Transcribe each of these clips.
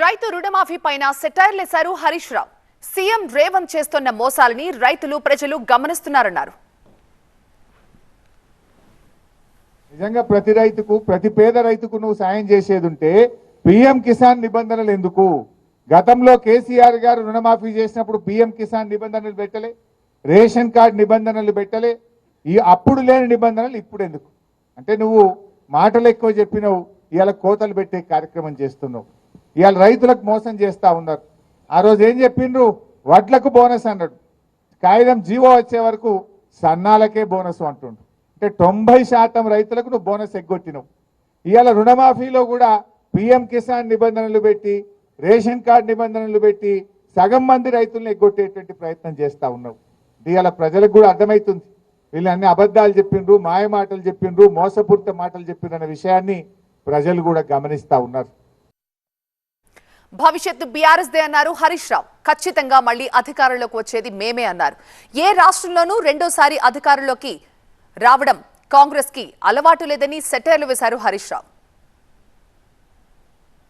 రైతు రుణమాఫీ పైన సెటైర్లేశారు హరీష్ రావు. సీఎం రేవంత్ చేస్తున్న మోసాలని రైతులు ప్రజలు గమనిస్తున్నారన్నారు. నిజంగా ప్రతి రైతుకు ప్రతి పేద రైతుకు నువ్వు సాయం చేసేది ఉంటే పిఎం కిసాన్ నిబంధనలు ఎందుకు? గతంలో కేసీఆర్ గారు రుణమాఫీ చేసినప్పుడు పిఎం కిసాన్ నిబంధనలు పెట్టలే రేషన్ కార్డు నిబంధనలు పెట్టలే ఈ అప్పుడు లేని నిబంధనలు ఇప్పుడు ఎందుకు? అంటే నువ్వు మాటలు ఎక్కువ చెప్పినవు ఇవాళ కోతలు పెట్టే కార్యక్రమం చేస్తున్నావు. ఇవాళ రైతులకు మోసం చేస్తూ ఉన్నారు. ఆ రోజు ఏం చెప్పిండ్రు? వడ్లకు బోనస్ అన్నాడు. కాగితం జీవో వచ్చే వరకు సన్నాలకే బోనస్ అంటుండు అంటే తొంభై శాతం రైతులకు నువ్వు బోనస్ ఎగ్గొట్టినవు. ఇవాళ రుణమాఫీలో కూడా పిఎం కిసాన్ నిబంధనలు పెట్టి రేషన్ కార్డు నిబంధనలు పెట్టి సగం మంది రైతులను ఎగ్గొట్టేటువంటి ప్రయత్నం చేస్తూ ఉన్నావు. ఇవాళ ప్రజలకు కూడా అర్థమవుతుంది వీళ్ళు అన్ని అబద్ధాలు చెప్పిండ్రు మాయ మాటలు చెప్పిండ్రు మోసపూరిత మాటలు చెప్పిండ్రు అనే విషయాన్ని ప్రజలు కూడా గమనిస్తూ ఉన్నారు. భవిష్యత్తు బీఆర్ఎస్దే అన్నారు హరీష్ రావు. ఖచ్చితంగా మళ్ళీ అధికారంలోకి వచ్చేది మేమే అన్నారు. ఏ రాష్ట్రంలోనూ రెండోసారి అధికారంలోకి రావడం కాంగ్రెస్కి అలవాటు లేదని సెటైర్లు వేశారు హరీష్ రావు.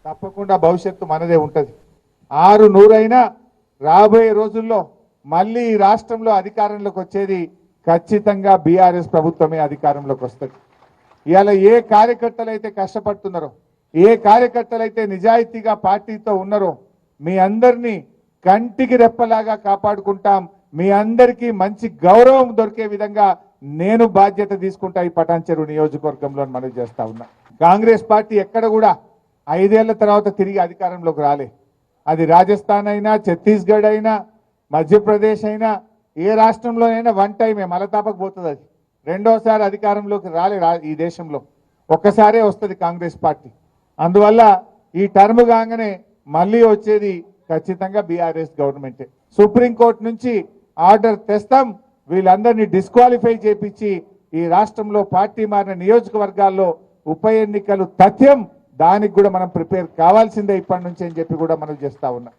తప్పకుండా భవిష్యత్తు మనదే ఉంటది. ఆరు నూరైనా రాబోయే రోజుల్లో మళ్ళీ ఈ రాష్ట్రంలో అధికారంలోకి వచ్చేది ఖచ్చితంగా బీఆర్ఎస్ ప్రభుత్వమే అధికారంలోకి వస్తుంది. ఇవాళ ఏ కార్యకర్తలు అయితే కష్టపడుతున్నారో ఏ కార్యకర్తలు అయితే నిజాయితీగా పార్టీతో ఉన్నారో మీ అందరినీ కంటికి రెప్పలాగా కాపాడుకుంటాం. మీ అందరికీ మంచి గౌరవం దొరికే విధంగా నేను బాధ్యత తీసుకుంటా ఈ పటాన్చెరు నియోజకవర్గంలో మనం మనవి చేస్తా ఉన్నా. కాంగ్రెస్ పార్టీ ఎక్కడ కూడా ఐదేళ్ళ తర్వాత తిరిగి అధికారంలోకి రాలే. అది రాజస్థాన్ అయినా ఛత్తీస్గఢ్ అయినా మధ్యప్రదేశ్ అయినా ఏ రాష్ట్రంలోనైనా వన్ టైమే మలతాపకు పోతుంది అది. రెండోసారి అధికారంలోకి రాలే ఈ దేశంలో. ఒక్కసారే వస్తుంది కాంగ్రెస్ పార్టీ. అందువల్ల ఈ టర్మ్ కాగానే మళ్ళీ వచ్చేది ఖచ్చితంగా బీఆర్ఎస్ గవర్నమెంటే సుప్రీంకోర్టు నుంచి ఆర్డర్ తెస్తాం వీళ్ళందరినీ డిస్క్వాలిఫై చేపించి ఈ రాష్ట్రంలో పార్టీ మారిన నియోజకవర్గాల్లో ఉప ఎన్నికలు తథ్యం దానికి కూడా మనం ప్రిపేర్ కావాల్సిందే ఇప్పటి నుంచి అని చెప్పి కూడా మనం చేస్తా ఉన్నాం.